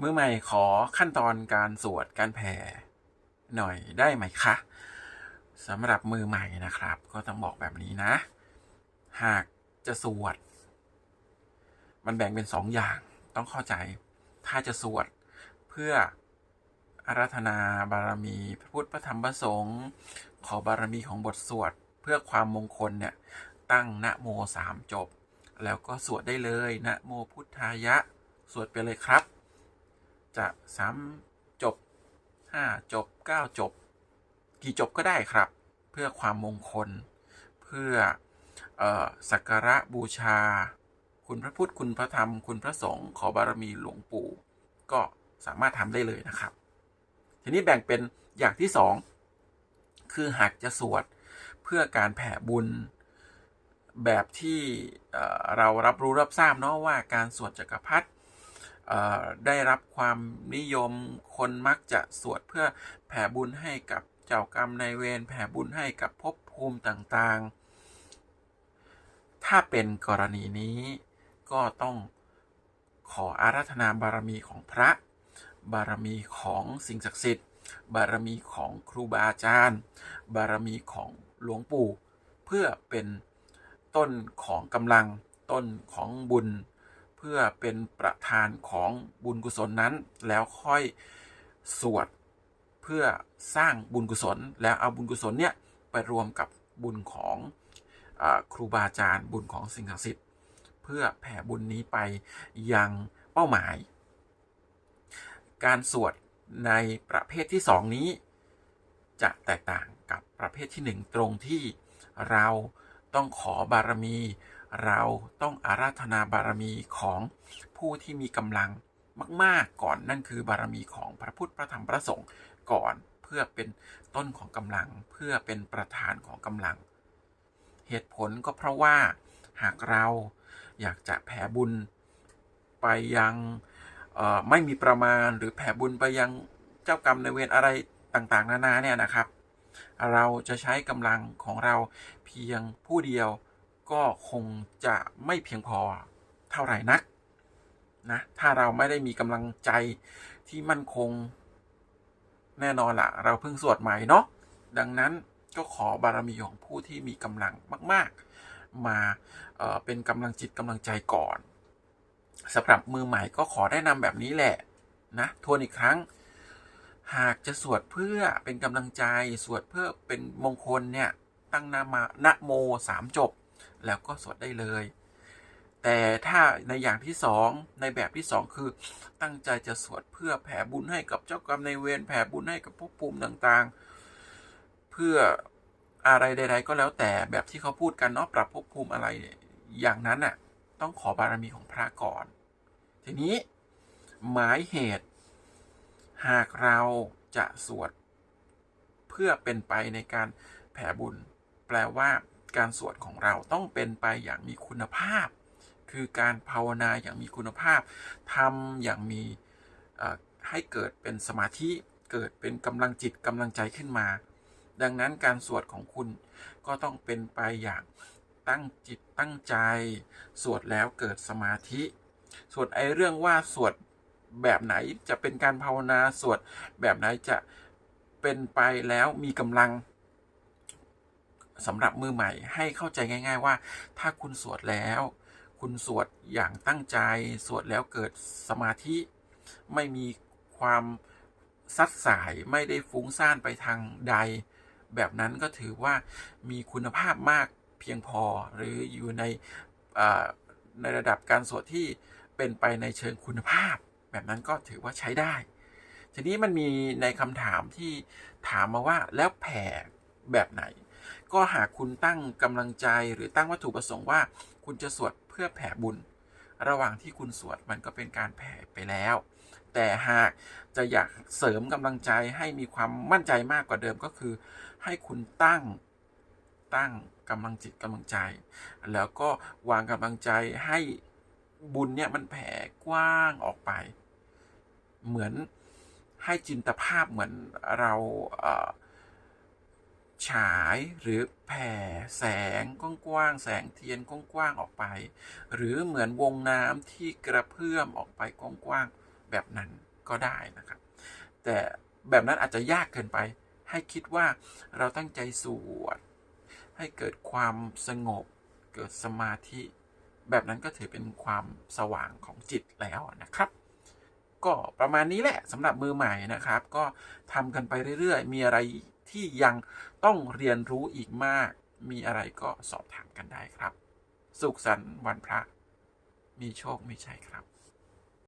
มือใหม่ขอขั้นตอนการสวดการแผ่หน่อยได้ไหมคะสำหรับมือใหม่นะครับ ก็ต้องบอกแบบนี้นะ หากจะสวด มันแบ่งเป็นสองอย่างต้องเข้าใจ ถ้าจะสวดเพื่ออาราธนาบารมีพระพุทธพระธรรมพระสงฆ์ขอบารมีของบทสวด เพื่อความมงคลเนี่ย ตั้งนะโมสามจบ แล้วก็สวดได้เลยนะโมพุทธายะ สวดไปเลยครับ จะสามจบห้าจบเก้าจบ กี่จบก็ได้ครับ เพื่อความมงคล เพื่ออสักการะบูชา คุณพระพุทธคุณพระธรรมคุณพระสงฆ์ขอบารมีหลวงปู่ ก็สามารถทำได้เลยนะครับ ทีนี้แบ่งเป็นอย่างที่สองคือหากจะสวดเพื่อการแผ่บุญแบบที่เเรารับรู้รับทราบเนาะว่าการสวดจักรพรรดิ ได้รับความนิยมคนมักจะสวดเพื่อแผ่บุญให้กับเจ้ากรรมนายเวรแผ่บุญให้กับภพภูมิต่างๆ ถ้าเป็นกรณีนี้ก็ต้องขออาราธนาบารมีของพระ บารมีของสิ่งศักดิ์สิทธิ์ บารมีของครูบาอาจารย์ บารมีของหลวงปู่ เพื่อเป็นต้นของกำลังต้นของบุญ เพื่อเป็นประธานของบุญกุศลนั้น แล้วค่อยสวดเพื่อสร้างบุญกุศล แล้วเอาบุญกุศลเนี่ยไปรวมกับบุญของอครูบาอาจารย์บุญของสิ่งศักดิ์สิทธิ์เพื่อแผ่บุญนี้ไปยังเป้าหมาย การสวดในประเภทที่สองนี้ จะแตกต่างกับประเภทที่หนึ่งตรงที่เราต้องขอบารมี เราต้องอาราธนาบารมีของผู้ที่มีกำลังมาก ๆ ก่อนนั่นคือบารมีของพระพุทธพระธรรมพระสงฆ์ก่อนเพื่อเป็นต้นของกำลังเพื่อเป็นประธานของกำลัง เหตุผลก็เพราะว่าหากเราอยากจะแผ่บุญไปยังไม่มีประมาณหรือแผ่บุญไปยังเจ้ากรรมในเวรอะไรต่างๆ นานาเนี่ยนะครับ เราจะใช้กำลังของเราเพียงผู้เดียว ก็คงจะไม่เพียงพอเท่าไหร่นักนะถ้าเราไม่ได้มีกำลังใจที่มั่นคง แน่นอนละเราเพิ่งสวดใหม่เนาะดังนั้นก็ขอบารมีของผู้ที่มีกำลังมาก ๆ มาเเป็นกำลังจิตกำลังใจก่อนสำหรับมือใหม่ก็ขอแนะนำแบบนี้แหละนะทวนอีกครั้ง หากจะสวดเพื่อเป็นกำลังใจสวดเพื่อเป็นมงคลเนี่ยตั้งนามานะโมสามจบ แล้วก็สวดได้เลย แต่ถ้าในอย่างที่สองในแบบที่สองคือตั้งใจจะสวดเพื่อแผ่บุญให้กับเจ้ากรรมในเวรแผ่บุญให้กับภพภูมิต่างๆ เพื่ออะไรใด ๆ ก็แล้วแต่แบบที่เขาพูดกันเนาะปรับภพภูมิอะไรอย่างนั้นน่ะต้องขอบารมีของพระก่อน ทีนี้หมายเหตุ หากเราจะสวด เพื่อเป็นไปในการแผ่บุญ แปลว่า การสวดของเราต้องเป็นไปอย่างมีคุณภาพ คือการภาวนาอย่างมีคุณภาพทำอย่างมีให้เกิดเป็นสมาธิเกิดเป็นกำลังจิตกำลังใจขึ้นมา ดังนั้นการสวดของคุณก็ต้องเป็นไปอย่างตั้งจิตตั้งใจ สวดแล้วเกิดสมาธิส่วนไอ้เรื่องว่าสวดแบบไหนจะเป็นการภาวนาสวดแบบไหนจะเป็นไปแล้วมีกำลัง สำหรับมือใหม่ให้เข้าใจง่าย ๆ ว่า ถ้าคุณสวดแล้ว คุณสวดอย่างตั้งใจ สวดแล้วเกิดสมาธิ ไม่มีความซัดสายไม่ได้ฟุ้งซ่านไปทางใด แบบนั้นก็ถือว่ามีคุณภาพมากเพียงพอ หรืออยู่ในในระดับการสวดที่เป็นไปในเชิงคุณภาพ แบบนั้นก็ถือว่าใช้ได้ ทีนี้มันมีในคำถามที่ถามมาว่าแล้วแผ่แบบไหน ก็หากคุณตั้งกำลังใจหรือตั้งวัตถุประสงค์ว่า คุณจะสวดเพื่อแผ่บุญ ระหว่างที่คุณสวดมันก็เป็นการแผ่ไปแล้ว แต่หากจะอยากเสริมกำลังใจให้มีความมั่นใจมากกว่าเดิมก็คือ ให้คุณตั้งตั้งกำลังจิตกำลังใจ แล้วก็วางกำลังใจให้บุญเนี่ยมันแผ่กว้างออกไป เหมือนให้จินตภาพเหมือนเราเอ่อ ฉายหรือแผ่แสงกว้างๆแสงเทียนกว้างๆออกไป หรือเหมือนวงน้ำที่กระเพื่อมออกไปกว้างๆแบบนั้นก็ได้นะครับ แต่แบบนั้นอาจจะยากเกินไป ให้คิดว่าเราตั้งใจสวดให้เกิดความสงบ เกิดสมาธิ แบบนั้นก็ถือเป็นความสว่างของจิตแล้วนะครับก็ประมาณนี้แหละสำหรับมือใหม่นะครับ ก็ทำกันไปเรื่อยๆ มีอะไร ที่ยังต้องเรียนรู้อีกมาก มีอะไรก็สอบถามกันได้ครับ สุขสันต์วันพระ มีโชค มีชัยครับ